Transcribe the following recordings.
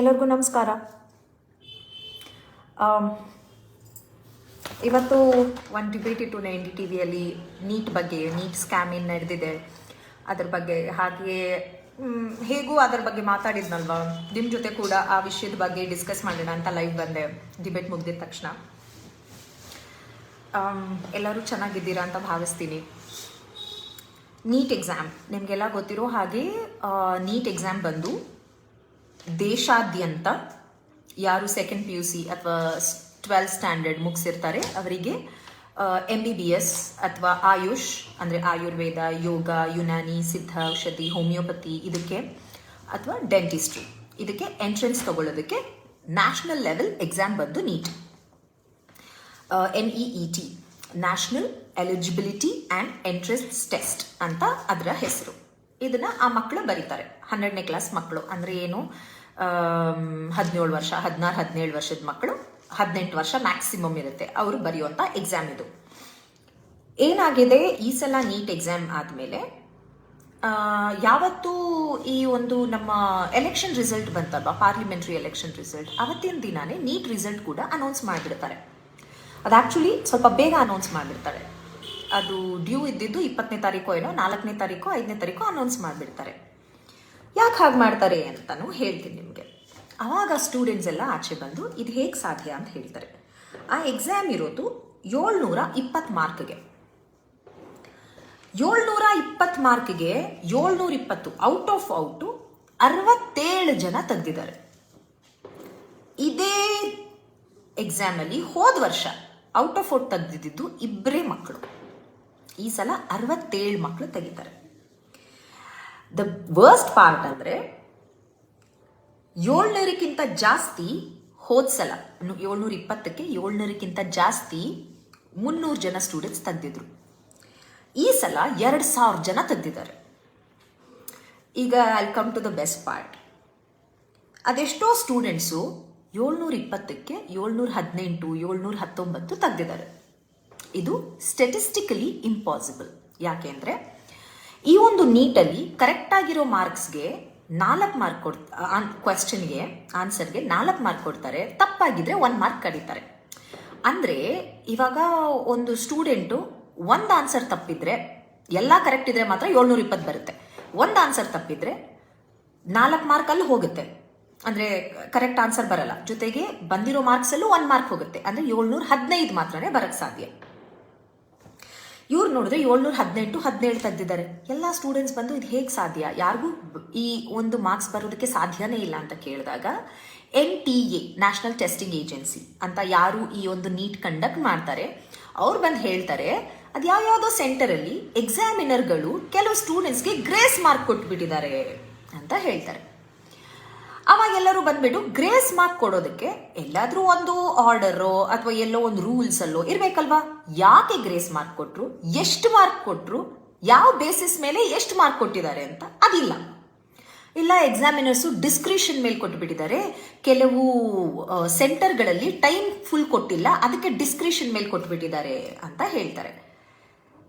ಎಲ್ಲರಿಗೂ ನಮಸ್ಕಾರ. ಇವತ್ತು ಒಂದು ಡಿಬೇಟ್ ಇಟ್ಟು ನೈನ್ ಡಿ ಟಿ ವಿಯಲ್ಲಿ ನೀಟ್ ಬಗ್ಗೆ, ನೀಟ್ ಸ್ಕ್ಯಾಮ್ ಏನು ನಡೆದಿದೆ, ಅದ್ರ ಬಗ್ಗೆ, ಹಾಗೆಯೇ ಹೇಗೂ ಅದ್ರ ಬಗ್ಗೆ ಮಾತಾಡಿದ್ನಲ್ವಾ? ನಿಮ್ಮ ಜೊತೆ ಕೂಡ ಆ ವಿಷಯದ ಬಗ್ಗೆ ಡಿಸ್ಕಸ್ ಮಾಡೋಣ ಅಂತ ಲೈವ್ ಬಂದೆ ಡಿಬೇಟ್ ಮುಗಿದ ತಕ್ಷಣ. ಎಲ್ಲರೂ ಚೆನ್ನಾಗಿದ್ದೀರಾ ಅಂತ ಭಾವಿಸ್ತೀನಿ. ನೀಟ್ ಎಕ್ಸಾಮ್ ನಿಮಗೆಲ್ಲ ಗೊತ್ತಿರೋ ಹಾಗೆ ನೀಟ್ ಎಕ್ಸಾಮ್ ಬಂದು ದೇಶಾದ್ಯಂತ ಯಾರು ಸೆಕೆಂಡ್ ಪಿ ಯು ಸಿ ಅಥವಾ ಟ್ವೆಲ್ತ್ ಸ್ಟ್ಯಾಂಡರ್ಡ್ ಮುಗಿಸಿರ್ತಾರೆ, ಅವರಿಗೆ ಎಂ ಬಿ ಬಿ ಎಸ್ ಅಥವಾ ಆಯುಷ್, ಅಂದರೆ ಆಯುರ್ವೇದ, ಯೋಗ, ಯುನಾನಿ, ಸಿದ್ಧ, ಔಷಧಿ, ಹೋಮಿಯೋಪತಿ, ಇದಕ್ಕೆ ಅಥವಾ ಡೆಂಟಿಸ್ಟ್ರಿ ಇದಕ್ಕೆ ಎಂಟ್ರೆನ್ಸ್ ತಗೊಳ್ಳೋದಕ್ಕೆ ನ್ಯಾಷನಲ್ ಲೆವೆಲ್ ಎಕ್ಸಾಮ್ ಬಂದು NEET. N E T national eligibility and entrance test ಅಂತ ಅದರ ಹೆಸರು. ಇದನ್ನು ಆ ಮಕ್ಕಳು ಬರೀತಾರೆ. ಹನ್ನೆರಡನೇ ಕ್ಲಾಸ್ ಮಕ್ಕಳು ಅಂದರೆ ಏನು? ಹದಿನೇಳು ವರ್ಷ, ಹದಿನಾರು, ಹದಿನೇಳು ವರ್ಷದ ಮಕ್ಕಳು, ಹದಿನೆಂಟು ವರ್ಷ ಮ್ಯಾಕ್ಸಿಮಮ್ ಇರುತ್ತೆ. ಅವರು ಬರೆಯುವಂಥ ಎಕ್ಸಾಮ್ ಇದು. ಏನಾಗಿದೆ? ಈ ಸಲ ನೀಟ್ ಎಕ್ಸಾಮ್ ಆದಮೇಲೆ ಯಾವತ್ತು ಈ ಒಂದು ನಮ್ಮ ಎಲೆಕ್ಷನ್ ರಿಸಲ್ಟ್ ಬಂತಲ್ವಾ? ಪಾರ್ಲಿಮೆಂಟ್ರಿ ಎಲೆಕ್ಷನ್ ರಿಸಲ್ಟ್ ಅವತ್ತಿನ ದಿನಾನೇ ನೀಟ್ ರಿಸಲ್ಟ್ ಕೂಡ ಅನೌನ್ಸ್ ಮಾಡಿಬಿಡ್ತಾರೆ. ಅದು ಆ್ಯಕ್ಚುಲಿ ಸ್ವಲ್ಪ ಬೇಗ ಅನೌನ್ಸ್ ಮಾಡಿಬಿಡ್ತಾರೆ. ಅದು ಡ್ಯೂ ಇದ್ದಿದ್ದು ಇಪ್ಪತ್ತನೇ ತಾರೀಕು ಏನೋ, ನಾಲ್ಕನೇ ತಾರೀಕು, ಐದನೇ ತಾರೀಕು ಅನೌನ್ಸ್ ಮಾಡಿಬಿಡ್ತಾರೆ. ಯಾಕೆ ಹಾಗೆ ಮಾಡ್ತಾರೆ ಅಂತಲೂ ಹೇಳ್ತೀನಿ ನಿಮಗೆ. ಆವಾಗ ಸ್ಟೂಡೆಂಟ್ಸ್ ಎಲ್ಲ ಆಚೆ ಬಂದು ಇದು ಹೇಗೆ ಸಾಧ್ಯ ಅಂತ ಹೇಳ್ತಾರೆ. ಆ ಎಕ್ಸಾಮ್ ಇರೋದು ಏಳ್ನೂರ ಇಪ್ಪತ್ತು ಮಾರ್ಕ್ಗೆ. ಏಳ್ನೂರ ಇಪ್ಪತ್ತು ಮಾರ್ಕ್ಗೆ ಏಳ್ನೂರ ಇಪ್ಪತ್ತು ಔಟ್ ಆಫ್ ಔಟು ಅರವತ್ತೇಳು ಜನ ತೆಗೆದಿದ್ದಾರೆ. ಇದೇ ಎಕ್ಸಾಮಲ್ಲಿ ಹೋದ ವರ್ಷ ಔಟ್ ಆಫ್ ಔಟ್ ತೆಗೆದಿದ್ದು ಇಬ್ಬರೇ ಮಕ್ಕಳು ಈ ಸಲ ಅರವತ್ತೇಳು ಮಕ್ಕಳು ತೆಗಿತಾರೆ. ದ ವರ್ಸ್ಟ್ ಪಾರ್ಟ್ ಅಂದರೆ ಏಳ್ನೂರಕ್ಕಿಂತ ಜಾಸ್ತಿ ಹೋದ ಸಲ ಏಳ್ನೂರ ಇಪ್ಪತ್ತಕ್ಕೆ ಏಳ್ನೂರಕ್ಕಿಂತ ಜಾಸ್ತಿ ಮುನ್ನೂರು ಜನ ಸ್ಟೂಡೆಂಟ್ಸ್ ತಂದಿದ್ರು. ಈ ಸಲ ಎರಡು ಸಾವಿರ ಜನ ತಂದಿದ್ದಾರೆ. ಈಗ I come to the best part ಅದೆಷ್ಟೋ ಸ್ಟೂಡೆಂಟ್ಸು ಏಳ್ನೂರ ಇಪ್ಪತ್ತಕ್ಕೆ ಏಳ್ನೂರ ಹದಿನೆಂಟು ಏಳ್ನೂರ ಹತ್ತೊಂಬತ್ತು ತೆಗ್ದಿದ್ದಾರೆ ಇದು ಸ್ಟೆಟಿಸ್ಟಿಕಲಿ ಇಂಪಾಸಿಬಲ್ ಯಾಕೆಂದರೆ ಈ ಒಂದು ನೀಟಲ್ಲಿ ಕರೆಕ್ಟಾಗಿರೋ ಮಾರ್ಕ್ಸ್ಗೆ ನಾಲ್ಕು ಮಾರ್ಕ್ ಕೊಡ್ ಕ್ವೆಶನ್ಗೆ ಆನ್ಸರ್ಗೆ ನಾಲ್ಕು ಮಾರ್ಕ್ ಕೊಡ್ತಾರೆ. ತಪ್ಪಾಗಿದ್ರೆ ಒಂದು ಮಾರ್ಕ್ ಕಡಿತಾರೆ. ಅಂದರೆ ಇವಾಗ ಒಂದು ಸ್ಟೂಡೆಂಟು ಒಂದು ಆನ್ಸರ್ ತಪ್ಪಿದ್ರೆ, ಎಲ್ಲ ಕರೆಕ್ಟ್ ಇದ್ರೆ ಮಾತ್ರ ಏಳ್ನೂರ ಇಪ್ಪತ್ತು ಬರುತ್ತೆ. ಒಂದು ಆನ್ಸರ್ ತಪ್ಪಿದ್ರೆ ನಾಲ್ಕು ಮಾರ್ಕಲ್ಲಿ ಹೋಗುತ್ತೆ. ಅಂದರೆ ಕರೆಕ್ಟ್ ಆನ್ಸರ್ ಬರಲ್ಲ. ಜೊತೆಗೆ ಬಂದಿರೋ ಮಾರ್ಕ್ಸಲ್ಲೂ ಒಂದು ಮಾರ್ಕ್ ಹೋಗುತ್ತೆ. ಅಂದರೆ ಏಳ್ನೂರ ಹದಿನೈದು ಮಾತ್ರನೇ ಬರಕ್ಕೆ ಸಾಧ್ಯ. ಇವ್ರು ನೋಡಿದ್ರೆ ಏಳ್ನೂರ ಹದಿನೆಂಟು, ಹದಿನೇಳು ತೆಗ್ದಿದ್ದಾರೆ ಎಲ್ಲ ಸ್ಟೂಡೆಂಟ್ಸ್ ಬಂದು ಇದು ಹೇಗೆ ಸಾಧ್ಯ? ಯಾರಿಗೂ ಈ ಒಂದು ಮಾರ್ಕ್ಸ್ ಬರೋದಕ್ಕೆ ಸಾಧ್ಯನೇ ಇಲ್ಲ ಅಂತ ಕೇಳಿದಾಗ, N T A national testing agency ಅಂತ ಯಾರು ಈ ಒಂದು ನೀಟ್ ಕಂಡಕ್ಟ್ ಮಾಡ್ತಾರೆ, ಅವ್ರು ಬಂದು ಹೇಳ್ತಾರೆ, ಅದು ಯಾವ್ಯಾವುದೋ ಸೆಂಟರಲ್ಲಿ ಎಕ್ಸಾಮಿನರ್ಗಳು ಕೆಲವು ಸ್ಟೂಡೆಂಟ್ಸ್ಗೆ ಗ್ರೇಸ್ ಮಾರ್ಕ್ ಕೊಟ್ಬಿಟ್ಟಿದ್ದಾರೆ ಅಂತ ಹೇಳ್ತಾರೆ. ಅವಾಗ ಎಲ್ಲರೂ ಬಂದ್ಬಿಟ್ಟು ಗ್ರೇಸ್ ಮಾರ್ಕ್ ಕೊಡೋದಕ್ಕೆ ಎಲ್ಲಾದ್ರೂ ಒಂದು ಆರ್ಡರೋ ಅಥವಾ ಎಲ್ಲೋ ಒಂದು ರೂಲ್ಸ್ ಅಲ್ಲೋ ಇರ್ಬೇಕಲ್ವಾ? ಯಾಕೆ ಗ್ರೇಸ್ ಮಾರ್ಕ್ ಕೊಟ್ರು? ಎಷ್ಟು ಮಾರ್ಕ್ ಕೊಟ್ರು? ಯಾವ ಬೇಸಿಸ್ ಮೇಲೆ ಎಷ್ಟು ಮಾರ್ಕ್ ಕೊಟ್ಟಿದ್ದಾರೆ ಅಂತ ಅದಿಲ್ಲ. ಇಲ್ಲ ಎಕ್ಸಾಮಿನರ್ಸು ಡಿಸ್ಕ್ರಿಷನ್ ಮೇಲೆ ಕೊಟ್ಟುಬಿಟ್ಟಿದ್ದಾರೆ ಕೆಲವು ಸೆಂಟರ್ಗಳಲ್ಲಿ ಟೈಮ್ ಫುಲ್ ಕೊಟ್ಟಿಲ್ಲ, ಅದಕ್ಕೆ ಡಿಸ್ಕ್ರಿಷನ್ ಮೇಲೆ ಕೊಟ್ಟುಬಿಟ್ಟಿದ್ದಾರೆ ಅಂತ ಹೇಳ್ತಾರೆ.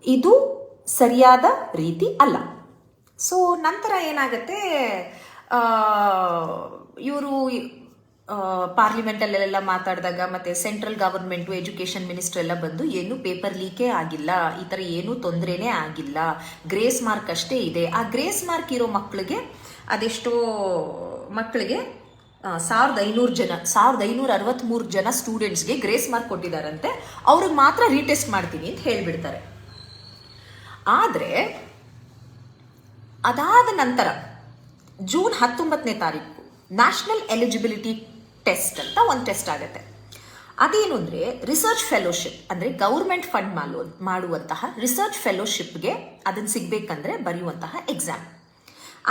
ಇದು ಸರಿಯಾದ ರೀತಿ ಅಲ್ಲ. ಸೊ ನಂತರ ಏನಾಗುತ್ತೆ? ಇವರು ಪಾರ್ಲಿಮೆಂಟಲ್ಲೆಲ್ಲ ಮಾತಾಡಿದಾಗ ಮತ್ತೆ ಸೆಂಟ್ರಲ್ ಗವರ್ಮೆಂಟು ಎಜುಕೇಷನ್ ಮಿನಿಸ್ಟರ್ ಎಲ್ಲ ಬಂದು, ಏನು ಪೇಪರ್ ಲೀಕೇ ಆಗಿಲ್ಲ. ಈ ಥರ ಏನೂ ತೊಂದರೆನೇ ಆಗಿಲ್ಲ. ಗ್ರೇಸ್ ಮಾರ್ಕ್ ಅಷ್ಟೇ ಇದೆ. ಆ ಗ್ರೇಸ್ ಮಾರ್ಕ್ ಇರೋ ಮಕ್ಕಳಿಗೆ ಅದೆಷ್ಟೋ ಮಕ್ಕಳಿಗೆ ಸಾವಿರದ ಐನೂರು ಜನ, ಸಾವಿರದ ಐನೂರ ಅರವತ್ತ್ಮೂರು ಜನ ಸ್ಟೂಡೆಂಟ್ಸ್ಗೆ ಗ್ರೇಸ್ ಮಾರ್ಕ್ ಕೊಟ್ಟಿದ್ದಾರಂತೆ ಅವ್ರಿಗೆ ಮಾತ್ರ ರೀಟೆಸ್ಟ್ ಮಾಡ್ತೀನಿ ಅಂತ ಹೇಳಿಬಿಡ್ತಾರೆ. ಆದರೆ, ಅದಾದ ನಂತರ ಜೂನ್ ಹತ್ತೊಂಬತ್ತನೇ ತಾರೀಕು ನ್ಯಾಷನಲ್ ಎಲಿಜಿಬಿಲಿಟಿ ಟೆಸ್ಟ್ ಅಂತ ಒಂದು ಟೆಸ್ಟ್ ಆಗುತ್ತೆ. ಅದೇನು ಅಂದರೆ ರಿಸರ್ಚ್ ಫೆಲೋಶಿಪ್ ಅಂದರೆ ಗೌರ್ಮೆಂಟ್ ಫಂಡ್ ಮಾಡು ಮಾಡುವಂತಹ ರಿಸರ್ಚ್ ಫೆಲೋಶಿಪ್ಗೆ ಅದನ್ನು ಸಿಗಬೇಕಂದ್ರೆ ಬರೆಯುವಂತಹ ಎಕ್ಸಾಮ್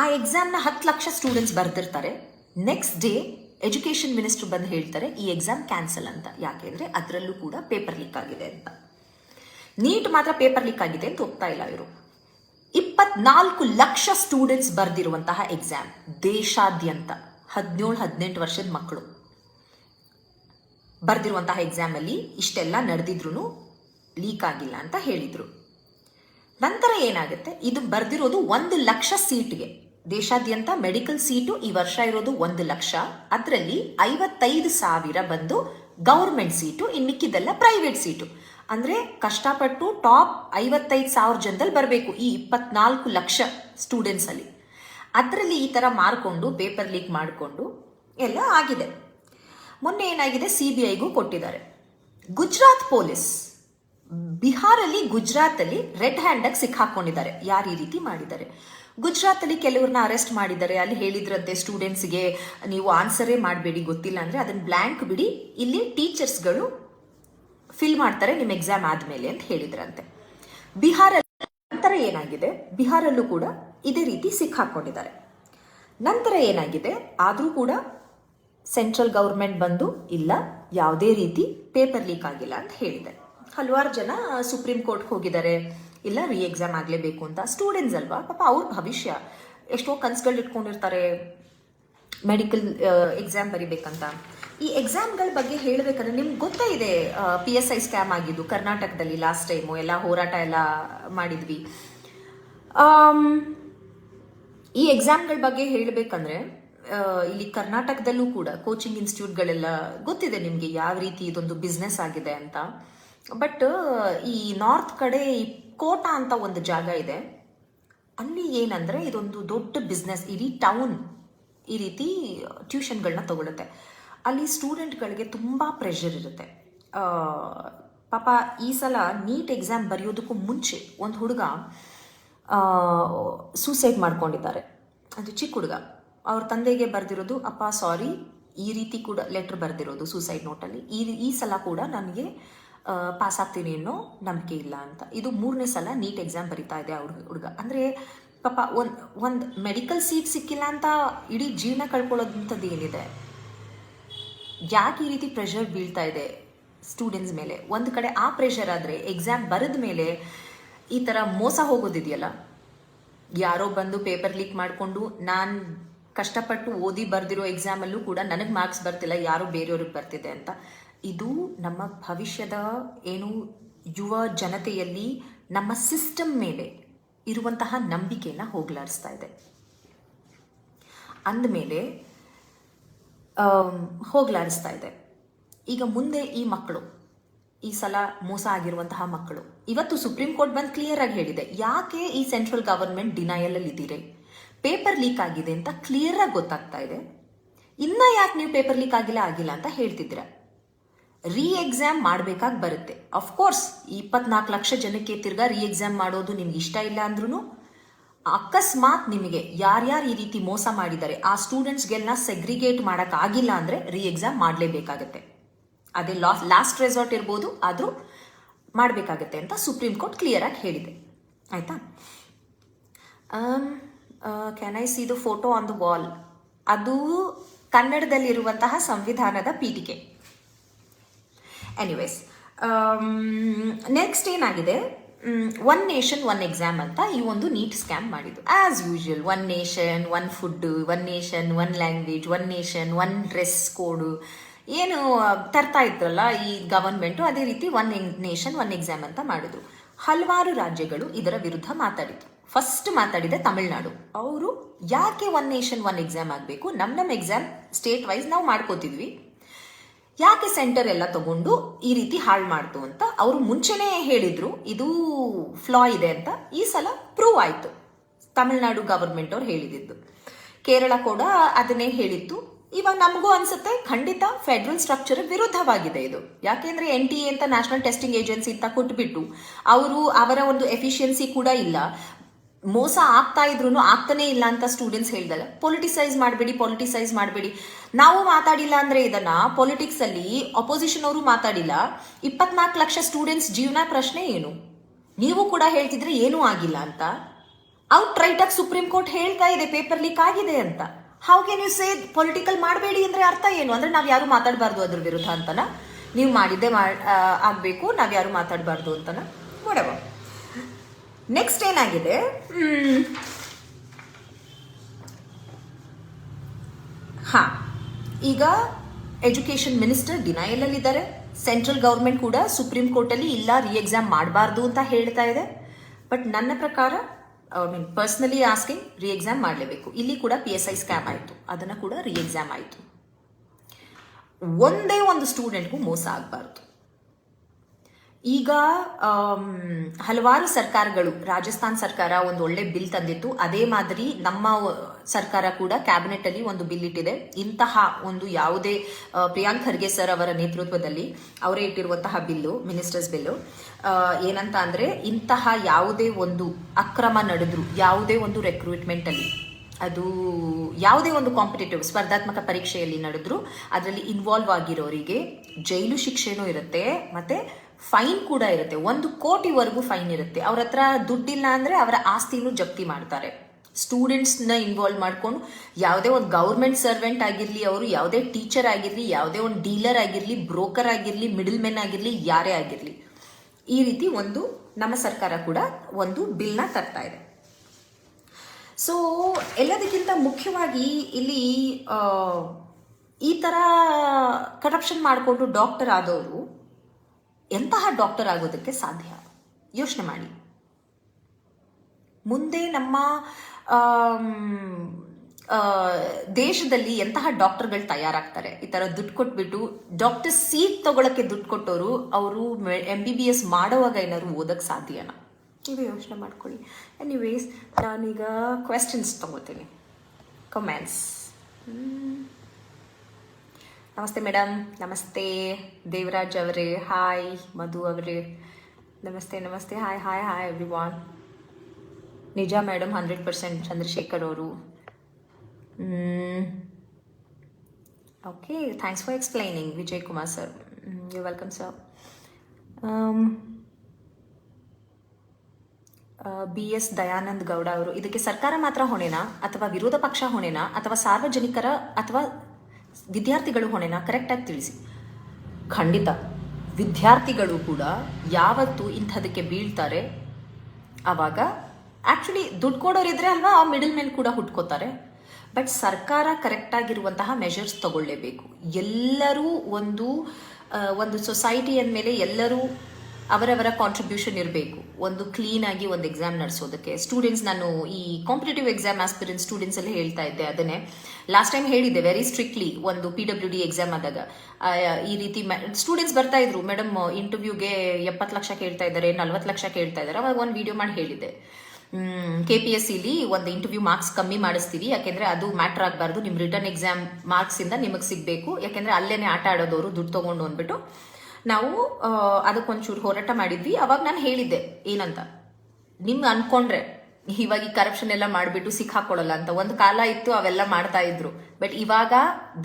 ಆ ಎಕ್ಸಾಮ್ನ ಹತ್ತು ಲಕ್ಷ ಸ್ಟೂಡೆಂಟ್ಸ್ ಬರೆದಿರ್ತಾರೆ. ನೆಕ್ಸ್ಟ್ ಡೇ ಎಜುಕೇಷನ್ ಮಿನಿಸ್ಟರ್ ಬಂದು ಹೇಳ್ತಾರೆ, ಈ ಎಕ್ಸಾಮ್ ಕ್ಯಾನ್ಸಲ್ ಅಂತ. ಯಾಕೆಂದರೆ ಅದರಲ್ಲೂ ಕೂಡ ಪೇಪರ್ ಲೀಕ್ ಆಗಿದೆ ಅಂತ. ನೀಟ್ ಮಾತ್ರ ಪೇಪರ್ ಲೀಕ್ ಆಗಿದೆ ಅಂತ ಒಪ್ತಾ ಇಲ್ಲ ಇವರು. ಇಪ್ಪತ್ನಾಲ್ಕು ಲಕ್ಷ ಸ್ಟೂಡೆಂಟ್ಸ್ ಬರೆದಿರುವಂತಹ ಎಕ್ಸಾಮ್ ದೇಶಾದ್ಯಂತ. ಹದಿನೇಳು ಹದಿನೆಂಟು ವರ್ಷದ ಮಕ್ಕಳು ಬರೆದಿರುವಂತಹ ಎಕ್ಸಾಮಲ್ಲಿ ಇಷ್ಟೆಲ್ಲ ನಡೆದಿದ್ರು ಲೀಕ್ ಆಗಿಲ್ಲ ಅಂತ ಹೇಳಿದರು. ನಂತರ ಏನಾಗುತ್ತೆ? ಇದು ಬರೆದಿರೋದು ಒಂದು ಲಕ್ಷ ಸೀಟ್ಗೆ. ದೇಶಾದ್ಯಂತ ಮೆಡಿಕಲ್ ಸೀಟು ಈ ವರ್ಷ ಇರೋದು ಒಂದು ಲಕ್ಷ. ಅದರಲ್ಲಿ ಐವತ್ತೈದು ಸಾವಿರ ಬಂದು ಗೌರ್ಮೆಂಟ್ ಸೀಟು ಇನ್ನು ಮಿಕ್ಕಿದ್ದೆಲ್ಲ ಪ್ರೈವೇಟ್ ಸೀಟು ಅಂದ್ರೆ ಕಷ್ಟಪಟ್ಟು ಟಾಪ್ ಐವತ್ತೈದು ಸಾವಿರ ಜನದಲ್ಲಿ ಬರಬೇಕು ಈ ಇಪ್ಪತ್ನಾಲ್ಕು ಲಕ್ಷ ಸ್ಟೂಡೆಂಟ್ಸಲ್ಲಿ ಅದರಲ್ಲಿ ಈ ಥರ ಮಾರ್ಕೊಂಡು ಪೇಪರ್ ಲೀಕ್ ಮಾಡಿಕೊಂಡು ಎಲ್ಲ ಆಗಿದೆ. ಮೊನ್ನೆ ಏನಾಗಿದೆ? ಸಿ ಬಿ ಐಗೂ ಕೊಟ್ಟಿದ್ದಾರೆ. ಗುಜರಾತ್ ಪೊಲೀಸ್ ಬಿಹಾರಲ್ಲಿ ಗುಜರಾತ್ ಅಲ್ಲಿ ರೆಡ್ ಹ್ಯಾಂಡ್ ಆಗಿ ಸಿಕ್ಕಾಕೊಂಡಿದ್ದಾರೆ. ಯಾರು ಈ ರೀತಿ ಮಾಡಿದ್ದಾರೆ? ಗುಜರಾತ್ ಅಲ್ಲಿ ಕೆಲವ್ರನ್ನ ಅರೆಸ್ಟ್ ಮಾಡಿದ್ದಾರೆ. ಅಲ್ಲಿ ಹೇಳಿದ್ರಂತೆ ಸ್ಟೂಡೆಂಟ್ಸ್ಗೆ ನೀವು ಆನ್ಸರೇ ಮಾಡಬೇಡಿ, ಗೊತ್ತಿಲ್ಲ ಅಂದ್ರೆ ಅದನ್ನ ಬ್ಲ್ಯಾಂಕ್ ಬಿಡಿ. ಇಲ್ಲಿ ಟೀಚರ್ಸ್ಗಳು ಫಿಲ್ ಮಾಡ್ತಾರೆ ನಿಮ್ಮ ಎಕ್ಸಾಮ್ ಆದ್ಮೇಲೆ ಅಂತ ಹೇಳಿದ್ರಂತೆ. ಬಿಹಾರ ನಂತರ ಏನಾಗಿದೆ? ಬಿಹಾರಲ್ಲೂ ಕೂಡ ಇದೇ ರೀತಿ ಸಿಕ್ಕಾಕೊಂಡಿದ್ದಾರೆ. ನಂತರ ಏನಾಗಿದೆ? ಆದರೂ ಕೂಡ ಸೆಂಟ್ರಲ್ ಗೌರ್ಮೆಂಟ್ ಬಂದು ಇಲ್ಲ, ಯಾವುದೇ ರೀತಿ ಪೇಪರ್ ಲೀಕ್ ಆಗಿಲ್ಲ ಅಂತ ಹೇಳಿದೆ. ಹಲವಾರು ಜನ ಸುಪ್ರೀಂ ಕೋರ್ಟ್ಗೆ ಹೋಗಿದ್ದಾರೆ. ಇಲ್ಲ ರೀ ಎಕ್ಸಾಮ್ ಆಗಲೇಬೇಕು ಅಂತ. ಸ್ಟೂಡೆಂಟ್ಸ್ ಅಲ್ವಾ? ಪಾಪ ಅವ್ರ ಭವಿಷ್ಯ. ಎಷ್ಟೋ ಕನ್ಸ್ಗಳು ಇಟ್ಕೊಂಡಿರ್ತಾರೆ ಮೆಡಿಕಲ್ ಎಕ್ಸಾಮ್ ಬರಿಬೇಕಂತ. ಈ ಎಕ್ಸಾಮ್ಗಳ ಬಗ್ಗೆ ಹೇಳಬೇಕಂದ್ರೆ ನಿಮ್ಗೆ ಗೊತ್ತೇ ಇದೆ ಪಿ ಎಸ್ ಐ ಸ್ಕ್ಯಾಮ್ ಆಗಿದ್ದು, ಕರ್ನಾಟಕದಲ್ಲಿ ಲಾಸ್ಟ್ ಟೈಮು ಎಲ್ಲ ಹೋರಾಟ ಎಲ್ಲ ಮಾಡಿದ್ವಿ. ಈ ಎಕ್ಸಾಮ್ಗಳ ಬಗ್ಗೆ ಹೇಳಬೇಕಂದ್ರೆ ಇಲ್ಲಿ ಕರ್ನಾಟಕದಲ್ಲೂ ಕೂಡ ಕೋಚಿಂಗ್ ಇನ್ಸ್ಟಿಟ್ಯೂಟ್ಗಳೆಲ್ಲ ಗೊತ್ತಿದೆ ನಿಮಗೆ ಯಾವ ರೀತಿ ಇದೊಂದು ಬಿಸ್ನೆಸ್ ಆಗಿದೆ ಅಂತ. ಬಟ್ ಈ ನಾರ್ತ್ ಕಡೆ ಈ ಕೋಟಾ ಅಂತ ಒಂದು ಜಾಗ ಇದೆ. ಅಲ್ಲಿ ಏನಂದ್ರೆ ಇದೊಂದು ದೊಡ್ಡ ಬಿಸ್ನೆಸ್ ಇಡೀ ಟೌನ್ ಈ ರೀತಿ ಟ್ಯೂಷನ್ಗಳನ್ನ ತಗೊಳುತ್ತೆ. ಅಲ್ಲಿ ಸ್ಟೂಡೆಂಟ್ಗಳಿಗೆ ತುಂಬ ಪ್ರೆಷರ್ ಇರುತ್ತೆ. ಪಾಪ ಈ ಸಲ ನೀಟ್ ಎಕ್ಸಾಮ್ ಬರೆಯೋದಕ್ಕೂ ಮುಂಚೆ ಒಂದು ಹುಡುಗ ಸೂಸೈಡ್ ಮಾಡ್ಕೊಂಡಿದ್ದಾರೆ. ಅದು ಚಿಕ್ಕ ಹುಡುಗ. ಅವ್ರ ತಂದೆಗೆ ಬರೆದಿರೋದು, ಅಪ್ಪ ಸಾರಿ ಈ ರೀತಿ ಕೂಡ ಲೆಟ್ರ್ ಬರೆದಿರೋದು ಸೂಸೈಡ್ ನೋಟಲ್ಲಿ ಈ ಈ ಸಲ ಕೂಡ ನನಗೆ ಪಾಸ್ ಆಗ್ತೀನಿ ಅನ್ನೋ ನಂಬಿಕೆ ಇಲ್ಲ ಅಂತ. ಇದು ಮೂರನೇ ಸಲ ನೀಟ್ ಎಕ್ಸಾಮ್ ಬರಿತಾ ಇದೆ ಅವ್ರ ಹುಡುಗ. ಅಂದರೆ ಪಾಪ ಒಂದು ಒಂದು ಮೆಡಿಕಲ್ ಸೀಟ್ ಸಿಕ್ಕಿಲ್ಲ ಅಂತ ಇಡೀ ಜೀವನ ಕಳ್ಕೊಳ್ಳೋದಂಥದ್ದು ಏನಿದೆ? ಯಾಕೆ ಈ ರೀತಿ ಪ್ರೆಷರ್ ಬೀಳ್ತಾ ಇದೆ ಸ್ಟೂಡೆಂಟ್ಸ್ ಮೇಲೆ? ಒಂದು ಕಡೆ ಆ ಪ್ರೆಷರ್ ಆದರೆ ಎಕ್ಸಾಮ್ ಬರೆದ ಮೇಲೆ ಈ ಥರ ಮೋಸ ಹೋಗೋದಿದೆಯಲ್ಲ? ಯಾರೋ ಬಂದು ಪೇಪರ್ ಲೀಕ್ ಮಾಡಿಕೊಂಡು ನಾನು ಕಷ್ಟಪಟ್ಟು ಓದಿ ಬರೆದಿರೋ ಎಕ್ಸಾಮಲ್ಲೂ ಕೂಡ ನನಗೆ ಮಾರ್ಕ್ಸ್ ಬರ್ತಿಲ್ಲ, ಯಾರೋ ಬೇರೆಯವ್ರಿಗೆ ಬರ್ತಿದೆ ಅಂತ. ಇದು ನಮ್ಮ ಭವಿಷ್ಯದ ಏನು ಯುವ ಜನತೆಯಲ್ಲಿ ನಮ್ಮ ಸಿಸ್ಟಮ್ ಮೇಲೆ ಇರುವಂತಹ ನಂಬಿಕೆಯನ್ನು ಹೋಗ್ಲಾಡಿಸ್ತಾ ಇದೆ. ಅಂದಮೇಲೆ ಹೋಗ್ಲಾಡಿಸ್ತಾ ಇದೆ. ಈಗ ಮುಂದೆ ಈ ಮಕ್ಕಳು, ಈ ಸಲ ಮೋಸ ಆಗಿರುವಂತಹ ಮಕ್ಕಳು. ಇವತ್ತು ಸುಪ್ರೀಂ ಕೋರ್ಟ್ ಬಂದು ಕ್ಲಿಯರ್ ಆಗಿ ಹೇಳಿದೆ. ಯಾಕೆ ಈ ಸೆಂಟ್ರಲ್ ಗವರ್ಮೆಂಟ್ ಡಿನಯಲ್ ಅಲ್ಲಿ ಇದ್ದೀರಿ? ಪೇಪರ್ ಲೀಕ್ ಆಗಿದೆ ಅಂತ ಕ್ಲಿಯರ್ ಆಗಿ ಗೊತ್ತಾಗ್ತಾ ಇದೆ. ಇನ್ನ ಯಾಕೆ ನೀವು ಪೇಪರ್ ಲೀಕ್ ಆಗಿಲ್ಲ ಆಗಿಲ್ಲ ಅಂತ ಹೇಳ್ತಿದ್ದೀರ? ರೀ ಎಕ್ಸಾಮ್ ಮಾಡ್ಬೇಕಾಗಿ ಬರುತ್ತೆ. ಅಫ್ಕೋರ್ಸ್ ಇಪ್ಪತ್ನಾಲ್ಕು ಲಕ್ಷ ಜನಕ್ಕೆ ತಿರ್ಗಾ ರೀ ಎಕ್ಸಾಮ್ ಮಾಡೋದು ನಿಮ್ಗೆ ಇಷ್ಟ ಇಲ್ಲ ಅಂದ್ರೂ ಅಕಸ್ಮಾತ್ ನಿಮಗೆ ಯಾರ್ಯಾರು ಈ ರೀತಿ ಮೋಸ ಮಾಡಿದ್ದಾರೆ, ಆ ಸ್ಟೂಡೆಂಟ್ಸ್ಗೆಲ್ಲ ಸೆಗ್ರಿಗೇಟ್ ಮಾಡಕ್ ಆಗಿಲ್ಲ ಅಂದ್ರೆ ರೀ ಎಕ್ಸಾಮ್ ಮಾಡಲೇಬೇಕಾಗತ್ತೆ. ಅದೇ ಲಾಸ್ ಲಾಸ್ಟ್ ರೆಸಾರ್ಟ್ ಇರ್ಬೋದು, ಆದರೂ ಮಾಡಬೇಕಾಗತ್ತೆ ಅಂತ ಸುಪ್ರೀಂ ಕೋರ್ಟ್ ಕ್ಲಿಯರ್ ಆಗಿ ಹೇಳಿದೆ. ಆಯ್ತಾ? Can I see the photo on the wall ಅದು ಕನ್ನಡದಲ್ಲಿರುವಂತಹ ಸಂವಿಧಾನದ ಪೀಠಿಕೆ. ಎನಿವೇಸ್ ನೆಕ್ಸ್ಟ್ ಏನಾಗಿದೆ? ಒನ್ ನೇಷನ್ ಒನ್ ಎಕ್ಸಾಮ್ ಅಂತ ಈ ಒಂದು ನೀಟ್ ಸ್ಕ್ಯಾಮ್ ಮಾಡಿದ್ದು. As usual one nation one food one nation one language one nation one dress code ಏನು ತರ್ತಾ ಇದ್ರಲ್ಲ ಈ ಗವರ್ಮೆಂಟು ಅದೇ ರೀತಿ ಒನ್ ನೇಷನ್ ಒನ್ ಎಕ್ಸಾಮ್ ಅಂತ ಮಾಡಿದ್ರು. ಹಲವಾರು ರಾಜ್ಯಗಳು ಇದರ ವಿರುದ್ಧ ಮಾತಾಡಿದ್ರು ಫಸ್ಟ್ ಮಾತಾಡಿದೆ ತಮಿಳ್ನಾಡು. ಅವರು ಯಾಕೆ ಒನ್ ನೇಷನ್ ಒನ್ ಎಕ್ಸಾಮ್ ಆಗಬೇಕು? ನಮ್ಮ ನಮ್ಮ ಎಕ್ಸಾಮ್ ಸ್ಟೇಟ್ ವೈಸ್ ನಾವು ಮಾಡ್ಕೋತಿದ್ವಿ. ಯಾಕೆ ಸೆಂಟರ್ ಎಲ್ಲ ತಗೊಂಡು ಈ ರೀತಿ ಹಾಳು ಮಾಡ್ತು ಅಂತ ಅವರು ಮುಂಚೆನೇ ಹೇಳಿದ್ರು, ಇದು ಫ್ಲಾ ಇದೆ ಅಂತ ಈ ಸಲ ಪ್ರೂವ್ ಆಯ್ತು. ತಮಿಳ್ನಾಡು ಗವರ್ಮೆಂಟ್ ಅವ್ರು ಹೇಳಿದ್ದು ಕೇರಳ ಕೂಡ ಅದನ್ನೇ ಹೇಳಿತ್ತು. ಇವಾಗ ನಮಗೂ ಅನ್ಸುತ್ತೆ, ಖಂಡಿತ ಫೆಡರಲ್ ಸ್ಟ್ರಕ್ಚರ್ ವಿರುದ್ಧವಾಗಿದೆ ಇದು. ಯಾಕೆಂದ್ರೆ ಎನ್ ಟಿ ಅಂತ ನ್ಯಾಷನಲ್ ಟೆಸ್ಟಿಂಗ್ ಏಜೆನ್ಸಿ ಅಂತ ಕೊಟ್ಬಿಟ್ಟು, ಅವರು ಅವರ ಒಂದು ಎಫಿಷಿಯನ್ಸಿ ಕೂಡ ಇಲ್ಲ. ಮೋಸ ಆಗ್ತಾ ಇದ್ರು ಆಗ್ತಾನೆ ಇಲ್ಲ ಅಂತ ಸ್ಟೂಡೆಂಟ್ಸ್ ಹೇಳಿದಲ್ಲ. ಪೊಲಿಟಿಸೈಸ್ ಮಾಡಬೇಡಿ ಪೊಲಿಟಿಸೈಸ್ ಮಾಡಬೇಡಿ. ನಾವು ಮಾತಾಡಿಲ್ಲ ಅಂದ್ರೆ ಇದನ್ನ ಪೊಲಿಟಿಕ್ಸ್ ಅಲ್ಲಿ ಅಪೋಸಿಷನ್ ಅವರು ಮಾತಾಡಿಲ್ಲ. ಇಪ್ಪತ್ನಾಲ್ಕು ಲಕ್ಷ ಸ್ಟೂಡೆಂಟ್ಸ್ ಜೀವನ ಪ್ರಶ್ನೆ ಏನು? ನೀವು ಕೂಡ ಹೇಳ್ತಿದ್ರೆ ಏನೂ ಆಗಿಲ್ಲ ಅಂತ. ಔಟ್ ರೈಟ್ ಆಗಿ ಸುಪ್ರೀಂ ಕೋರ್ಟ್ ಹೇಳ್ತಾ ಇದೆ ಪೇಪರ್ ಲೀಕ್ ಆಗಿದೆ ಅಂತ. How can you say political ಮಾಡಬೇಡಿ ಅಂದ್ರೆ ಅರ್ಥ ಏನು? ಅಂದ್ರೆ ನಾವು ಯಾರು ಮಾತಾಡಬಾರ್ದು ಅದ್ರ ವಿರುದ್ಧ ಅಂತನ? ನೀವು ಮಾಡಿದ್ದೆ ಆಗಬೇಕು, ನಾವು ಯಾರು ಮಾತಾಡಬಾರ್ದು ಅಂತನ? Whatever. ನೆಕ್ಸ್ಟ್ ಏನಾಗಿದೆ? ಹಾ. ಈಗ ಎಜುಕೇಶನ್ ಮಿನಿಸ್ಟರ್ ಡಿನೈಲ್ ಅಲ್ಲಿ ಇದ್ದಾರೆ ಸೆಂಟ್ರಲ್ ಗೌರ್ಮೆಂಟ್ ಕೂಡ ಸುಪ್ರೀಂ ಕೋರ್ಟ್ ಅಲ್ಲಿ ಇಲ್ಲ ರಿ ಎಕ್ಸಾಮ್ ಮಾಡಬಾರ್ದು ಅಂತ ಹೇಳ್ತಾ ಇದೆ. ಬಟ್ ನನ್ನ ಪ್ರಕಾರ I mean personally asking re exam ಮಾಡಲೇಬೇಕು. ಇಲ್ಲಿ ಕೂಡ ಪಿ ಎಸ್ ಐ ಸ್ಕ್ಯಾಮ್ ಆಯಿತು. ಅದನ್ನು ಕೂಡ ರಿ ಎಕ್ಸಾಮ್ ಆಯಿತು. ಒಂದೇ ಒಂದು ಸ್ಟೂಡೆಂಟ್ಗೂ ಮೋಸ ಆಗಬಾರ್ದು. ಈಗ ಹಲವಾರು ಸರ್ಕಾರಗಳು, ರಾಜಸ್ಥಾನ್ ಸರ್ಕಾರ ಒಂದು ಒಳ್ಳೆ ಬಿಲ್ ತಂದಿತ್ತು. ಅದೇ ಮಾದರಿ ನಮ್ಮ ಸರ್ಕಾರ ಕೂಡ ಕ್ಯಾಬಿನೆಟ್ ಅಲ್ಲಿ ಒಂದು ಬಿಲ್ ಇಟ್ಟಿದೆ. ಇಂತಹ ಒಂದು ಯಾವುದೇ ಪ್ರಿಯಾಂಕ್ ಖರ್ಗೆ ಸರ್ ಅವರ ನೇತೃತ್ವದಲ್ಲಿ ಅವರೇ ಇಟ್ಟಿರುವಂತಹ ಬಿಲ್ಲು, ಮಿನಿಸ್ಟರ್ಸ್ ಬಿಲ್ಲು ಏನಂತ ಅಂದ್ರೆ ಇಂತಹ ಯಾವುದೇ ಒಂದು ಅಕ್ರಮ ನಡೆದ್ರು, ಯಾವುದೇ ಒಂದು ರೆಕ್ರೂಟ್ಮೆಂಟ್ ಅಲ್ಲಿ ಅದು ಯಾವುದೇ ಒಂದು ಕಾಂಪಿಟೇಟಿವ್ ಸ್ಪರ್ಧಾತ್ಮಕ ಪರೀಕ್ಷೆಯಲ್ಲಿ ನಡೆದ್ರು, ಅದರಲ್ಲಿ ಇನ್ವಾಲ್ವ್ ಆಗಿರೋರಿಗೆ ಜೈಲು ಶಿಕ್ಷೆನೂ ಇರುತ್ತೆ, ಮತ್ತೆ ಫೈನ್ ಕೂಡ ಇರುತ್ತೆ. ಒಂದು ಕೋಟಿವರೆಗೂ ಫೈನ್ ಇರುತ್ತೆ. ಅವ್ರ ಹತ್ರ ದುಡ್ಡಿಲ್ಲ ಅಂದ್ರೆ ಅವರ ಆಸ್ತಿನೂ ಜಪ್ತಿ ಮಾಡ್ತಾರೆ. ಸ್ಟೂಡೆಂಟ್ಸ್ನ ಇನ್ವಾಲ್ವ್ ಮಾಡ್ಕೊಂಡು ಯಾವುದೇ ಒಂದು ಗೌರ್ಮೆಂಟ್ ಸರ್ವೆಂಟ್ ಆಗಿರಲಿ, ಅವರು ಯಾವುದೇ ಟೀಚರ್ ಆಗಿರಲಿ, ಯಾವುದೇ ಒಂದು ಡೀಲರ್ ಆಗಿರಲಿ, ಬ್ರೋಕರ್ ಆಗಿರಲಿ ಮಿಡಲ್ ಮೆನ್ ಆಗಿರಲಿ, ಯಾರೇ ಆಗಿರಲಿ, ಈ ರೀತಿ ಒಂದು ನಮ್ಮ ಸರ್ಕಾರ ಕೂಡ ಒಂದು ಬಿಲ್ನ ತರ್ತಾ ಇದೆ. ಸೊ ಎಲ್ಲದಕ್ಕಿಂತ ಮುಖ್ಯವಾಗಿ ಇಲ್ಲಿ ಈ ಥರ ಕರಪ್ಷನ್ ಮಾಡಿಕೊಂಡು ಡಾಕ್ಟರ್ ಆದವರು ಎಂತಹ ಡಾಕ್ಟರ್ ಆಗೋದಕ್ಕೆ ಸಾಧ್ಯ? ಯೋಚನೆ ಮಾಡಿ. ಮುಂದೆ ನಮ್ಮ ದೇಶದಲ್ಲಿ ಎಂತಹ ಡಾಕ್ಟರ್ಗಳು ತಯಾರಾಗ್ತಾರೆ? ಈ ತರ ದುಡ್ಡು ಕೊಟ್ಬಿಟ್ಟು ಡಾಕ್ಟರ್ ಸೀಟ್ ತಗೊಳಕ್ಕೆ ದುಡ್ಡು ಕೊಟ್ಟವರು ಅವರು ಎಂ ಬಿ ಬಿ ಎಸ್ ಮಾಡೋವಾಗ ಏನಾದ್ರು ಓದಕ್ಕೆ ಸಾಧ್ಯನಾ? ನೀವು ಯೋಚನೆ ಮಾಡ್ಕೊಳ್ಳಿ. ಎನಿವೇಸ್ ನಾನೀಗ ಕ್ವೆಶನ್ಸ್ ತಗೋತೀನಿ. ಕಮೆಂಟ್ಸ್ ನಮಸ್ತೆ ಮೇಡಮ್, ನಮಸ್ತೆ. ದೇವರಾಜ್ ಅವರೇ, ಹಾಯ್. ಮಧು ಅವರೇ. ನಮಸ್ತೆ ನಮಸ್ತೆ. Hi hi hi everyone ನಿಜ ಮೇಡಮ್ ಹಂಡ್ರೆಡ್ ಪರ್ಸೆಂಟ್ ಚಂದ್ರಶೇಖರ್ ಅವರು. Okay thanks for explaining Vijay Kumar sir you welcome sir B S Dayanand Gowda ಅವರು, ಇದಕ್ಕೆ ಸರ್ಕಾರ ಮಾತ್ರ ಹೊಣೆನಾ? ಅಥವಾ ವಿರೋಧ ಪಕ್ಷ ಹೊಣೆನಾ? ಅಥವಾ ಸಾರ್ವಜನಿಕರ, ಅಥವಾ ವಿದ್ಯಾರ್ಥಿಗಳು ಹೊಣೆನಾ ಕರೆಕ್ಟಾಗಿ ತಿಳಿಸಿ. ಖಂಡಿತ, ವಿದ್ಯಾರ್ಥಿಗಳು ಕೂಡ ಯಾವತ್ತು ಇಂಥದಕ್ಕೆ ಬೀಳ್ತಾರೆ. ಆವಾಗ ಆಕ್ಚುಲಿ ದುಡ್ಡು ಕೊಡೋರಿದ್ರೆ ಅಲ್ವಾ, ಆ ಮಿಡಲ್ ಮೇಲೆ ಕೂಡ ಹುಟ್ಕೋತಾರೆ. ಬಟ್ ಸರ್ಕಾರ ಕರೆಕ್ಟಾಗಿರುವಂತಹ ಮೆಷರ್ಸ್ ತಗೊಳ್ಳೇಬೇಕು. ಎಲ್ಲರೂ ಒಂದು ಒಂದು ಸೊಸೈಟಿ ಅಂದಮೇಲೆ ಎಲ್ಲರೂ ಅವರವರ ಕಾಂಟ್ರಿಬ್ಯೂಷನ್ ಇರಬೇಕು. ಒಂದು ಕ್ಲೀನ್ ಆಗಿ ಒಂದು ಎಕ್ಸಾಮ್ ನಡೆಸೋದಕ್ಕೆ. ಸ್ಟೂಡೆಂಟ್ಸ್ ನಾನು ಈ ಕಾಂಪಿಟೇಟಿವ್ ಎಕ್ಸಾಮ್ ಆಸ್ಪಿರೆಂಟ್ ಸ್ಟೂಡೆಂಟ್ಸ್ ಅಲ್ಲಿ ಹೇಳ್ತಾ ಇದ್ದೆ ಅದನ್ನೇ. ಲಾಸ್ಟ್ ಟೈಮ್ ಹೇಳಿದ್ದೆ ವೆರಿ ಸ್ಟ್ರಿಕ್ಟ್ಲಿ ಒಂದು ಪಿ ಡಬ್ಲ್ಯೂ ಡಿ ಎಕ್ಸಾಮ್ ಆದಾಗ. ಈ ರೀತಿ ಸ್ಟೂಡೆಂಟ್ಸ್ ಬರ್ತಾ ಇದ್ರು. ಮೇಡಮ್ ಇಂಟರ್ವ್ಯೂಗೆ ಎಪ್ಪತ್ತು ಲಕ್ಷ ಕೇಳ್ತಾ ಇದ್ದಾರೆ, ನಲ್ವತ್ತು ಲಕ್ಷ ಕೇಳ್ತಾ ಇದ್ದಾರೆ. ಅವಾಗ ಒಂದು ವಿಡಿಯೋ ಮಾಡಿ ಹೇಳಿದ್ದೆ. ಕೆ ಪಿ ಎಸ್ ಸಿಲಿ ಒಂದು ಇಂಟರ್ವ್ಯೂ ಮಾರ್ಕ್ಸ್ ಕಮ್ಮಿ ಮಾಡಿಸ್ತೀವಿ. ಯಾಕೆಂದ್ರೆ ಅದು ಮ್ಯಾಟರ್ ಆಗಬಾರ್ದು. ನಿಮ್ಮ ರಿಟರ್ನ್ ಎಕ್ಸಾಮ್ ಮಾರ್ಕ್ಸ್ ಇಂದ ನಿಮಗೆ ಸಿಗಬೇಕು. ಯಾಕೆಂದ್ರೆ ಅಲ್ಲೇನೆ ಆಟ ಆಡೋದವರು ದುಡ್ಡು ತಗೊಂಡು ಅಂದ್ಬಿಟ್ಟು ನಾವು ಅದಕ್ಕೊಂಚೂರು ಹೋರಾಟ ಮಾಡಿದ್ವಿ. ಅವಾಗ ನಾನು ಹೇಳಿದ್ದೆ, ಏನಂತ? ನಿಮ್ಗೆ ಅನ್ಕೊಂಡ್ರೆ, ಇವಾಗ ಈ ಕರಪ್ಷನ್ ಎಲ್ಲ ಮಾಡಿಬಿಟ್ಟು ಸಿಕ್ಕಾಕೊಳ್ಳಲ್ಲ ಅಂತ. ಒಂದು ಕಾಲ ಇತ್ತು ಅವೆಲ್ಲ ಮಾಡ್ತಾ ಇದ್ರು. ಬಟ್ ಇವಾಗ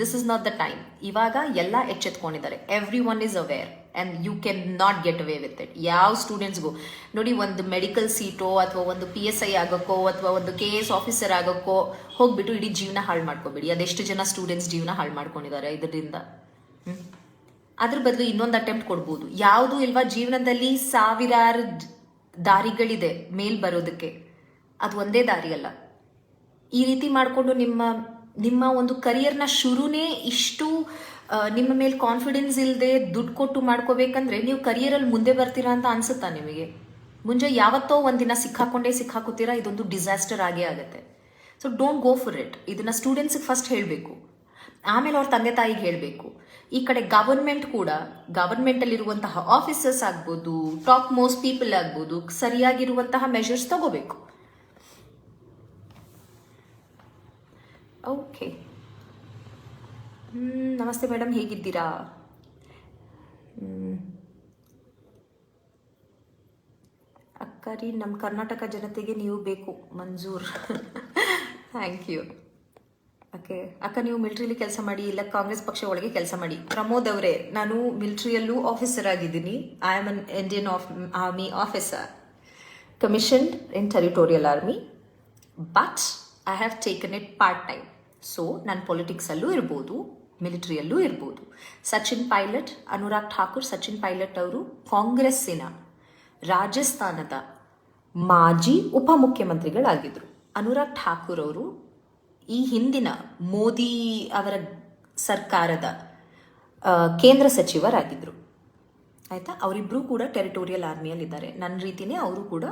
this is not the time ಇವಾಗ ಎಲ್ಲ ಎಚ್ಚೆತ್ಕೊಂಡಿದ್ದಾರೆ. Everyone is aware and you can not get away with it ಯಾವ ಸ್ಟೂಡೆಂಟ್ಸ್ಗೂ ನೋಡಿ, ಒಂದು ಮೆಡಿಕಲ್ ಸೀಟೋ ಅಥವಾ ಒಂದು ಪಿ ಎಸ್ ಐ ಆಗೋಕ್ಕೋ ಅಥವಾ ಒಂದು ಕೆ ಎಸ್ ಆಫೀಸರ್ ಆಗೋಕ್ಕೋ, ಹೋಗ್ಬಿಟ್ಟು ಇಡೀ ಜೀವನ ಹಾಳು ಮಾಡ್ಕೋಬೇಡಿ. ಅದೆಷ್ಟು ಜನ ಸ್ಟೂಡೆಂಟ್ಸ್ ಜೀವನ ಹಾಳು ಮಾಡ್ಕೊಂಡಿದ್ದಾರೆ ಇದರಿಂದ? ಅದ್ರ ಬದಲು ಇನ್ನೊಂದು ಅಟೆಂಪ್ಟ್ ಕೊಡ್ಬೋದು. ಯಾವುದು ಇಲ್ವಾ, ಜೀವನದಲ್ಲಿ ಸಾವಿರಾರು ದಾರಿಗಳಿದೆ ಮೇಲ್ ಬರೋದಕ್ಕೆ. ಅದು ಒಂದೇ ದಾರಿ ಅಲ್ಲ. ಈ ರೀತಿ ಮಾಡಿಕೊಂಡು ನಿಮ್ಮ ನಿಮ್ಮ ಒಂದು ಕರಿಯರ್ನ ಶುರುನೇ ಇಷ್ಟು ನಿಮ್ಮ ಮೇಲೆ ಕಾನ್ಫಿಡೆನ್ಸ್ ಇಲ್ಲದೆ ದುಡ್ಡು ಕೊಟ್ಟು ಮಾಡ್ಕೋಬೇಕಂದ್ರೆ ನೀವು ಕರಿಯರಲ್ಲಿ ಮುಂದೆ ಬರ್ತೀರಾ ಅಂತ ಅನ್ಸುತ್ತಾ ನಿಮಗೆ? ಮುಂಜೆ ಯಾವತ್ತೋ ಒಂದಿನ ಸಿಕ್ಕಾಕೊಂಡೇ ಸಿಕ್ಕಾಕೋತೀರಾ ಇದೊಂದು ಡಿಸಾಸ್ಟರ್ ಆಗೇ ಆಗುತ್ತೆ. So don't go for it ಇದನ್ನ ಸ್ಟೂಡೆಂಟ್ಸಿಗೆ ಫಸ್ಟ್ ಹೇಳಬೇಕು. ಆಮೇಲೆ ಅವ್ರ ತಂದೆ ತಾಯಿಗೆ ಹೇಳಬೇಕು. ಈ ಕಡೆ ಗವರ್ಮೆಂಟ್ ಕೂಡ ಗವರ್ಮೆಂಟಲ್ಲಿರುವಂತಹ ಆಫೀಸರ್ಸ್ ಆಗ್ಬೋದು ಟಾಪ್ ಮೋಸ್ಟ್ ಪೀಪಲ್ ಆಗ್ಬೋದು, ಸರಿಯಾಗಿರುವಂತಹ ಮೆಷರ್ಸ್ ತಗೋಬೇಕು. ಓಕೆ ನಮಸ್ತೆ ಮೇಡಮ್ ಹೇಗಿದ್ದೀರಾ. ಅಕ್ಕರಿ ನಮ್ಮ ಕರ್ನಾಟಕ ಜನತೆಗೆ ನೀವು ಬೇಕು, ಮಂಜೂರ್. ಥ್ಯಾಂಕ್ ಯು ಓಕೆ ಅಕ್ಕ ನೀವು ಮಿಲ್ಟ್ರಿಲಿ ಕೆಲಸ ಮಾಡಿ, ಇಲ್ಲ ಕಾಂಗ್ರೆಸ್ ಪಕ್ಷ ಒಳಗೆ ಕೆಲಸ ಮಾಡಿ. ಪ್ರಮೋದ್ ಅವರೇ, ನಾನು ಮಿಲ್ಟ್ರಿಯಲ್ಲೂ ಆಫೀಸರ್ ಆಗಿದ್ದೀನಿ. I am an Indian of army officer commissioned in territorial army but I have taken it part time so ನಾನು ಪೊಲಿಟಿಕ್ಸಲ್ಲೂ ಇರ್ಬೋದು, ಮಿಲಿಟ್ರಿಯಲ್ಲೂ ಇರ್ಬೋದು. ಸಚಿನ್ ಪೈಲಟ್ ಅನುರಾಗ್ ಠಾಕೂರ್ ಸಚಿನ್ ಪೈಲಟ್ ಅವರು ಕಾಂಗ್ರೆಸ್ಸಿನ ರಾಜಸ್ಥಾನದ ಮಾಜಿ ಉಪಮುಖ್ಯಮಂತ್ರಿಗಳಾಗಿದ್ದರು ಅನುರಾಗ್ ಠಾಕೂರ್ ಅವರು ಈ ಹಿಂದಿನ ಮೋದಿ ಅವರ ಸರ್ಕಾರದ ಕೇಂದ್ರ ಸಚಿವರಾಗಿದ್ದರು ಆಯಿತಾ? ಅವರಿಬ್ಬರೂ ಕೂಡ ಟೆರಿಟೋರಿಯಲ್ ಆರ್ಮಿಯಲ್ಲಿದ್ದಾರೆ ನನ್ನ ರೀತಿನೇ ಅವರು ಕೂಡ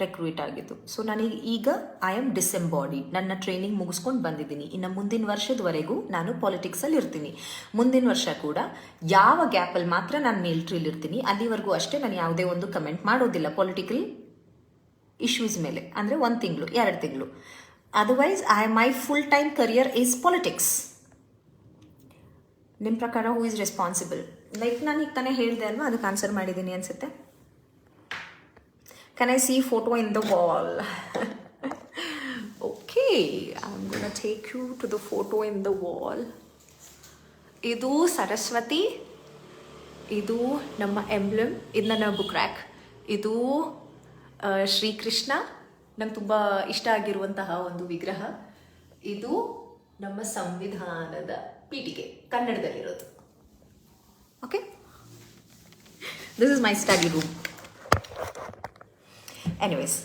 ರೆಕ್ರೂಟ್ ಆಗಿದ್ದು. ಸೊ ನನಗೆ ಈಗ ಐ ಆಮ್ ಡಿಸೆಂಬಾಡಿ ನನ್ನ ಟ್ರೈನಿಂಗ್ ಮುಗಿಸ್ಕೊಂಡು ಬಂದಿದ್ದೀನಿ. ಇನ್ನು ಮುಂದಿನ ವರ್ಷದವರೆಗೂ ನಾನು ಪಾಲಿಟಿಕ್ಸಲ್ಲಿ ಇರ್ತೀನಿ. ಮುಂದಿನ ವರ್ಷ ಕೂಡ ಯಾವ ಗ್ಯಾಪಲ್ಲಿ ಮಾತ್ರ ನಾನು ಮಿಲ್ಟ್ರಿಲಿ ಇರ್ತೀನಿ, ಅಲ್ಲಿವರೆಗೂ ಅಷ್ಟೇ ನಾನು ಯಾವುದೇ ಒಂದು ಕಮೆಂಟ್ ಮಾಡೋದಿಲ್ಲ. ಪೊಲಿಟಿಕಲ್ ಇಶ್ಯೂಸ್ ಮೇಲೆ. ಅಂದರೆ ಒಂದು ತಿಂಗಳು, ಎರಡು ತಿಂಗಳು. Otherwise I my full time career is politics ನಿಮ್ಮ ಪ್ರಕಾರ ಹೂ ಇಸ್ ರೆಸ್ಪಾನ್ಸಿಬಲ್ ಲೈಕ್ ನಾನು ಈಗ ತಾನೇ ಹೇಳಿದೆ ಅಲ್ವಾ, ಅದಕ್ಕೆ ಆನ್ಸರ್ ಮಾಡಿದ್ದೀನಿ ಅನಿಸುತ್ತೆ. Can I see photo in the wall okay I gonna take you to the photo in the wall ಇದು ಸರಸ್ವತಿ, ಇದು ನಮ್ಮ ಎಂಬ್ಲಮ್ ಇದು ನನ್ನ ಬುಕ್ ಇದು ಶ್ರೀಕೃಷ್ಣ ನಂಗೆ ತುಂಬ ಇಷ್ಟ ಆಗಿರುವಂತಹ ಒಂದು ವಿಗ್ರಹ ಇದು ನಮ್ಮ ಸಂವಿಧಾನದ ಪೀಠಿಗೆ, ಕನ್ನಡದಲ್ಲಿರೋದು. Okay this is my study room anyways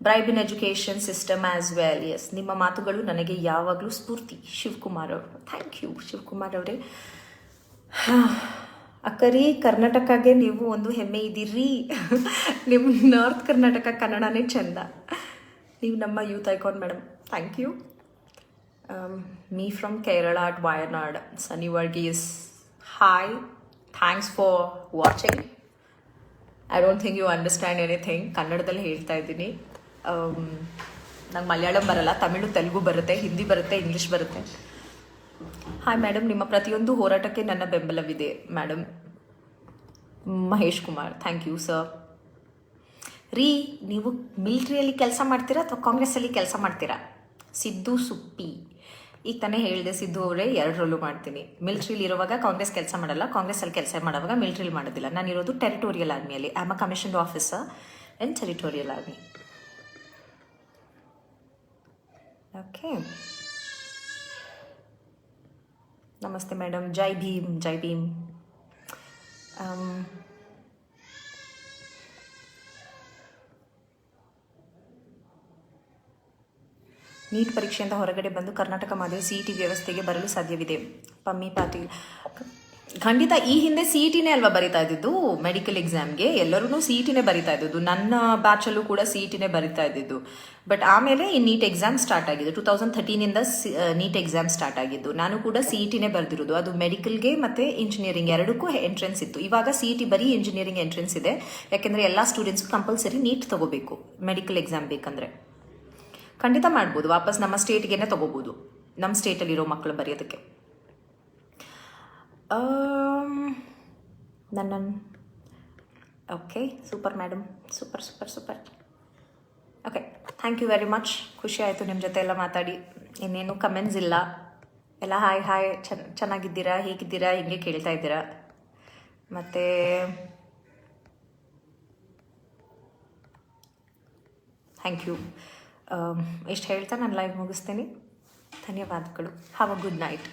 bribe in education system as well as ನಿಮ್ಮ ಮಾತುಗಳು ನನಗೆ ಯಾವಾಗಲೂ ಸ್ಫೂರ್ತಿ. ಶಿವಕುಮಾರ್ ಅವರು. ಥ್ಯಾಂಕ್ ಯು ಶಿವಕುಮಾರ್ ಅವರೇ. ಅಕ್ಕರಿ ಕರ್ನಾಟಕಗೆ ನೀವು ಒಂದು ಹೆಮ್ಮೆ ಇದ್ದೀರಿ. ನಿಮ್ಮ ನಾರ್ತ್ ಕರ್ನಾಟಕ ಕನ್ನಡನೇ ಚೆಂದ. ನೀವು ನಮ್ಮ youth icon madam. Thank you me from Kerala at Wayanad Sunny Varghese hi thanks for watching I don't think you understand anything ಕನ್ನಡದಲ್ಲಿ ಹೇಳ್ತಾ ಇದ್ದೀನಿ. ನಂಗೆ ಮಲಯಾಳಂ ಬರಲ್ಲ, ತಮಿಳು, ತೆಲುಗು ಬರುತ್ತೆ, ಹಿಂದಿ ಬರುತ್ತೆ ಇಂಗ್ಲೀಷ್ ಬರುತ್ತೆ. ಹಾಯ್ ಮೇಡಮ್ ನಿಮ್ಮ ಪ್ರತಿಯೊಂದು ಹೋರಾಟಕ್ಕೆ ನನ್ನ ಬೆಂಬಲವಿದೆ. Madam Mahesh Kumar thank you sir ರೀ, ನೀವು ಮಿಲ್ಟ್ರಿಯಲ್ಲಿ ಕೆಲಸ ಮಾಡ್ತೀರಾ ಅಥವಾ ಕಾಂಗ್ರೆಸ್ಸಲ್ಲಿ ಕೆಲಸ ಮಾಡ್ತೀರಾ? ಸಿದ್ದು ಸುಪ್ಪಿ. ಈಗ ತಾನೇ ಹೇಳಿದೆ, ಸಿದ್ದು ಅವರೇ, ಎರಡರಲ್ಲೂ ಮಾಡ್ತೀನಿ. ಮಿಲ್ಟ್ರಿಲಿ ಇರುವಾಗ ಕಾಂಗ್ರೆಸ್ ಕೆಲಸ ಮಾಡಲ್ಲ. ಕಾಂಗ್ರೆಸ್ಸಲ್ಲಿ ಕೆಲಸ ಮಾಡುವಾಗ ಮಿಲ್ಟ್ರಿಲಿ ಮಾಡೋದಿಲ್ಲ. ನಾನು ಇರೋದು territorial ಆರ್ಮಿಯಲ್ಲಿ am a commissioned officer and territorial army okay ನಮಸ್ತೆ ಮೇಡಮ್, ಜೈ ಭೀಮ್ ಜೈ ಭೀಮ್. ನೀಟ್ ಪರೀಕ್ಷೆಯಿಂದ ಹೊರಗಡೆ ಬಂದು ಕರ್ನಾಟಕ ಮಾದರಿ ಸಿ ಇ ಟಿ ವ್ಯವಸ್ಥೆಗೆ ಬರಲು ಸಾಧ್ಯವಿದೆ. ಪಮ್ಮಿ ಪಾಟೀಲ್. ಖಂಡಿತ ಈ ಹಿಂದೆ ಸಿ ಇ ಟಿನೇ ಅಲ್ವಾ ಬರಿತಾ ಇದ್ದಿದ್ದು? ಮೆಡಿಕಲ್ ಎಕ್ಸಾಮ್ಗೆ ಎಲ್ಲರೂ ಸಿ ಇ ಟಿನೇ ಬರಿತಾ ಇದ್ದಿದ್ದು. ನನ್ನ ಬ್ಯಾಚಲ್ಲೂ ಕೂಡ ಸಿ ಇ ಟಿನೇ ಬರಿತಾ ಇದ್ದಿದ್ದು. ಬಟ್ ಆಮೇಲೆ ಈ ನೀಟ್ ಎಕ್ಸಾಮ್ ಸ್ಟಾರ್ಟ್ ಆಗಿದ್ದು ಟೂ ತೌಸಂಡ್ ಥರ್ಟೀನಿಂದ ನೀಟ್ ಎಕ್ಸಾಮ್ ಸ್ಟಾರ್ಟ್ ಆಗಿದ್ದು. ನಾನು ಕೂಡ ಸಿ ಇ ಟಿನೇ ಬರೆದಿರೋದು. ಅದು ಮೆಡಿಕಲ್ಗೆ ಮತ್ತು ಇಂಜಿನಿಯರಿಂಗ್ ಎರಡಕ್ಕೂ ಎಂಟ್ರೆನ್ಸ್ ಇತ್ತು. ಇವಾಗ ಸಿ ಇ ಬರೀ ಇಂಜಿನಿಯರಿಂಗ್ ಎಂಟ್ರೆನ್ಸ್ ಇದೆ. ಯಾಕೆಂದರೆ ಎಲ್ಲ ಸ್ಟೂಡೆಂಟ್ಸ್ ಕಂಪಲ್ಸರಿ ನೀಟ್ ತಗೋಬೇಕು. ಮೆಡಿಕಲ್ ಎಕ್ಸಾಮ್ ಬೇಕಂದರೆ. ಖಂಡಿತ ಮಾಡ್ಬೋದು. ವಾಪಸ್ ನಮ್ಮ ಸ್ಟೇಟ್ಗೆ ತಗೋಬೋದು. ನಮ್ಮ ಸ್ಟೇಟಲ್ಲಿರೋ ಮಕ್ಕಳು ಬರೆಯೋದಕ್ಕೆ. ನನ್ನ okay super madam super super super okay thank you very much ಖುಷಿ ಆಯಿತು ನಿಮ್ಮ ಜೊತೆ ಎಲ್ಲ ಮಾತಾಡಿ. ಇನ್ನೇನು ಕಮೆಂಟ್ಸ್ ಇಲ್ಲ. ಎಲ್ಲ ಹಾಯ್ ಹಾಯ್ ಚೆನ್ನ ಚೆನ್ನಾಗಿದ್ದೀರಾ? ಹೇಗಿದ್ದೀರಾ? ಹಿಂಗೆ ಕೇಳ್ತಾ ಇದ್ದೀರಾ? ಮತ್ತು ಥ್ಯಾಂಕ್ ಯು ಇಷ್ಟು ಹೇಳ್ತಾ ನಾನು ಲೈವ್ ಮುಗಿಸ್ತೀನಿ. ಧನ್ಯವಾದಗಳು. ಹಾವ್ ಅ ಗುಡ್ ನೈಟ್